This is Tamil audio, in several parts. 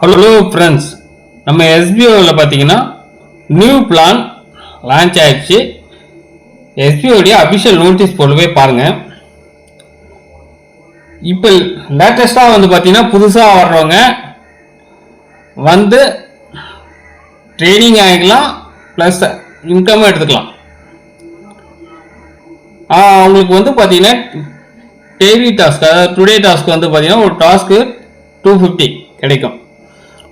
ஹலோ ஃப்ரெண்ட்ஸ் நம்ம எஸ்பிஓவில் பார்த்தீங்கன்னா நியூ பிளான் லான்ச் ஆகிடுச்சு எஸ்பிஓடைய அஃபிஷியல் நோட்டீஸ் போலவே பாருங்கள் இப்போ லேட்டஸ்ட்டாக வந்து பார்த்தீங்கன்னா புதுசாக வர்றவங்க வந்து ட்ரைனிங் ஆகிக்கலாம் ப்ளஸ் இன்கமும் எடுத்துக்கலாம். அவங்களுக்கு வந்து பார்த்தீங்கன்னா டெய்லி டாஸ்க் அதாவது டுடே டாஸ்க் வந்து பார்த்தீங்கன்னா ஒரு டாஸ்க்கு டூ ஃபிஃப்டி கிடைக்கும்.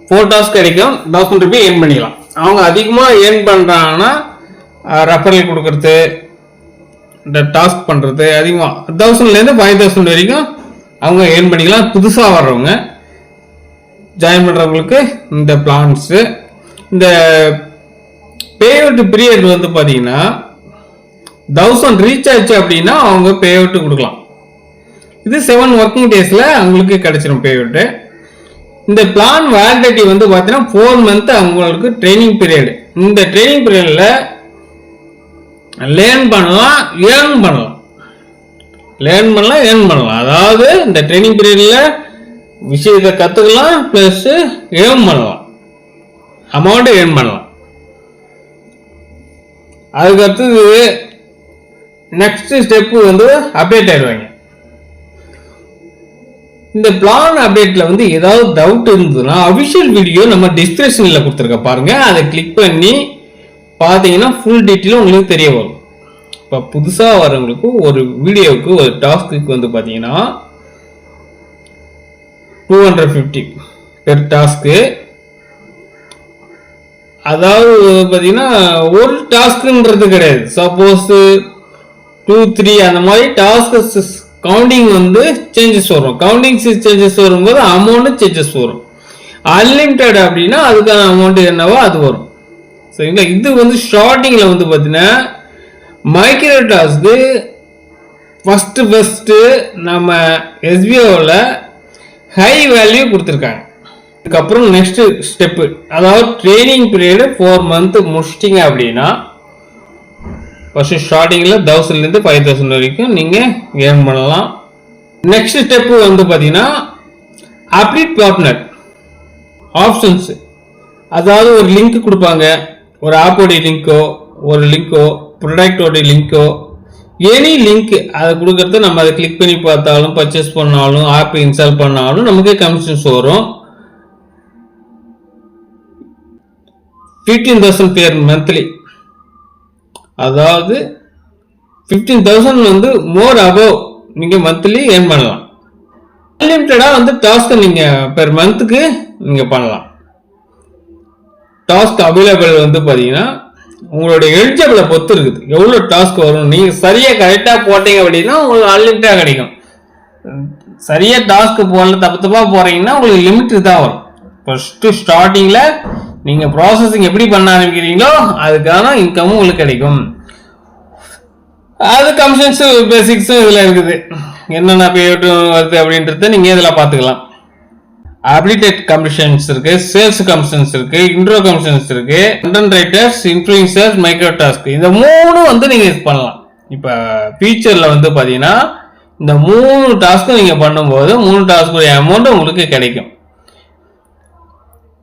ஃபோர் டாஸ்க் கிடைக்கும். தௌசண்ட் ருபி ஏர்ன் பண்ணிக்கலாம் அவங்க அதிகமாக ஏர்ன் பண்ணுறாங்கன்னா ரெஃபரல் கொடுக்கறது இந்த டாஸ்க் பண்ணுறது அதிகமாக தௌசண்ட்லேருந்து ஃபைவ் தௌசண்ட் வரைக்கும் அவங்க ஏர்ன் பண்ணிக்கலாம். புதுசாக வர்றவங்க ஜாயின் பண்ணுறவங்களுக்கு இந்த பிளான்ஸு இந்த பே அவுட் பீரியட் வந்து பார்த்தீங்கன்னா தௌசண்ட் ரீச் ஆச்சு அப்படின்னா அவங்க பே கொடுக்கலாம். இது செவன் ஒர்க்கிங் டேஸில் அவங்களுக்கு கிடச்சிரும் பே அவுட்டு இந்த பிளான் வேலிடிட்டி வந்து பார்த்தீங்கன்னா ஃபோர் மந்த் அவங்களுக்கு ட்ரைனிங் பீரியடு இந்த ட்ரைனிங் பீரியடில் லேர்ன் பண்ணலாம் ஏர்ன் பண்ணலாம். லேர்ன் பண்ணலாம் ஏர்ன் பண்ணலாம். அதாவது இந்த ட்ரைனிங் பீரியடில் விஷயத்தை கற்றுக்கலாம் ப்ளஸ்ஸு ஏர்ன் பண்ணலாம். அமௌண்ட்டை ஏர்ன் பண்ணலாம். அதுக்கடுத்தது நெக்ஸ்ட்டு நெக்ஸ்ட் ஸ்டெப்பு வந்து அப்டேட் ஆயிடுவாங்க. இந்த பிளான் அப்டேட்ல வந்து ஏதாவது டவுட் இருந்ததுன்னா அபிஷியல் வீடியோ நம்ம டிஸ்கிரிப்ஷனில் கொடுத்துருக்க பாருங்க. அதை கிளிக் பண்ணி பார்த்தீங்கன்னா ஃபுல் டீட்டெயிலும் உங்களுக்கு தெரிய வரும். இப்போ புதுசாக வரவங்களுக்கு ஒரு வீடியோவுக்கு ஒரு டாஸ்க்கு வந்து பார்த்தீங்கன்னா two hundred fifty per task அதாவது பார்த்தீங்கன்னா ஒரு டாஸ்க்குன்றது கிடையாது. சப்போஸ் டூ த்ரீ அந்த மாதிரி டாஸ்க்கு கவுண்டிங் வந்து சேஞ்சஸ் வரும். கவுண்டிங் சேஞ்சஸ் வரும்போது அமௌண்ட்டு சேஞ்சஸ் வரும். அன்லிமிட்டெட் அப்படின்னா அதுக்கான அமௌண்ட் என்னவோ அது வரும். சரிங்களா இது வந்து ஸ்டார்டிங்கில் வந்து பார்த்தீங்கன்னா மைக்ரோடாஸ்க்கு ஃபஸ்ட்டு ஃபஸ்ட்டு நம்ம எஸ்பிஓவில் ஹை வேல்யூ கொடுத்துருக்காங்க. அதுக்கப்புறம் நெக்ஸ்ட்டு ஸ்டெப்பு அதாவது ட்ரைனிங் பீரியடு ஃபோர் மந்த்து முடிச்சிட்டிங்க அப்படின்னா ஃபஸ்ட்டு ஸ்டார்டிங்கில் தௌசண்ட்லேருந்து ஃபைவ் தௌசண்ட் வரைக்கும் நீங்கள் ஏர்ன் பண்ணலாம். நெக்ஸ்ட் ஸ்டெப்பு வந்து பார்த்தீங்கன்னா அப்டேட் பார்ட்னர் ஆப்ஷன்ஸு அதாவது ஒரு லிங்க் கொடுப்பாங்க. ஒரு ஆப்போடைய லிங்க்கோ ஒரு லிங்க்கோ ப்ரொடக்டோடைய லிங்க்கோ எனி லிங்க் அதை கொடுக்கறது நம்ம அதை கிளிக் பண்ணி பார்த்தாலும் பர்ச்சேஸ் பண்ணாலும் ஆப் இன்ஸ்டால் பண்ணாலும் நமக்கு கமிஷன்ஸ் வரும். ஃபிஃப்டீன் தௌசண்ட் பேர் மந்த்லி அதாவது ஃபிஃப்டீன் தௌசண்ட் வந்து மோர் அபவ் நீங்கள் மந்த்லி ஏர்ன் பண்ணலாம். அன்லிமிட்டடாக வந்து டாஸ்க்கை நீங்கள் பெர் மந்த்துக்கு நீங்கள் பண்ணலாம். டாஸ்க் அவைலபிள் வந்து பார்த்தீங்கன்னா உங்களுடைய எலிஜிபிளை பொறுத்து இருக்குது. எவ்வளோ டாஸ்க் வரும்? நீங்கள் சரியாக கரெக்டாக போட்டீங்க அப்படின்னா உங்களுக்கு அன்லிமிட்டாக கிடைக்கும். சரியாக டாஸ்க்கு போடல தப்பு தப்பாக போகிறீங்கன்னா உங்களுக்கு லிமிட் தான் வரும். ஃபஸ்ட்டு ஸ்டார்டிங்கில் நீங்கள் ப்ராசஸிங் எப்படி பண்ண ஆரம்பிக்கிறீங்களோ அதுக்கான இன்கமும் உங்களுக்கு கிடைக்கும். அது கமிஷன்ஸ் பேசிக்ஸும் இதில் இருக்குது. என்னென்ன பேட்டும் வருது அப்படின்றத நீங்கள் இதில் பார்த்துக்கலாம். அப்ளிடேட் கமிஷன்ஸ் இருக்கு சேல்ஸ் கமிஷன்ஸ் இருக்கு இன்ட்ரோ கமிஷன்ஸ் இருக்கு content writers influencers micro task இந்த மூணும் வந்து நீங்கள் இது பண்ணலாம். இப்போ ஃபியூச்சரில் வந்து பார்த்தீங்கன்னா இந்த மூணு டாஸ்க்கும் நீங்கள் பண்ணும்போது மூணு டாஸ்க்குடைய அமௌண்ட் உங்களுக்கு கிடைக்கும்.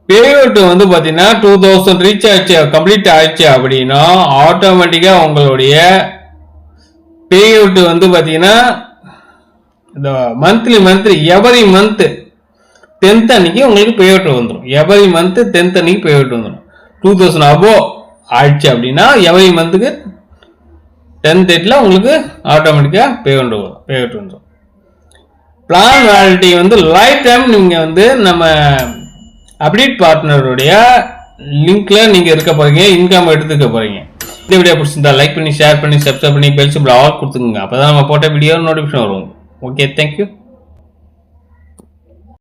பேஅவுட் வந்து பார்த்தீங்கன்னா டூ தௌசண்ட் ரீச் ஆச்சு கம்ப்ளீட் ஆயிடுச்சு அப்படின்னா ஆட்டோமேட்டிக்காக உங்களுடைய பேஅவுட் வந்து பார்த்தீங்கன்னா இந்த monthly monthly every month tenth அன்னைக்கு உங்களுக்கு பேஅவுட் வந்துடும் எவரி மந்த்து டென்த் அன்னைக்கு பேஅவுட் வந்துடும் டூ தௌசண்ட் அபோ ஆயிடுச்சு அப்படின்னா எவரி மந்த்துக்கு டென்த் டேட்டில் உங்களுக்கு ஆட்டோமேட்டிக்காக பேஅவுட் வரும் பேஅவுட் வந்துடும் பிளான் வேலிட்டி வந்து லைஃப் டைம் நீங்கள் வந்து நம்ம அப்டேட் பார்ட்னருடைய லிங்க்ல நீங்கள் இருக்க போறீங்க இன்கம் எடுத்துக்க போறீங்க. இந்த வீடியோ பிடிச்சிருந்தா லைக் பண்ணி ஷேர் பண்ணி சப்ஸ்கிரைப் பண்ணி பெல் சிம்பிள் ஆல் கொடுத்துங்க அப்போ தான் நம்ம போட்ட வீடியோ நோட்டிஃபிகேஷன் வரும். Okay thank you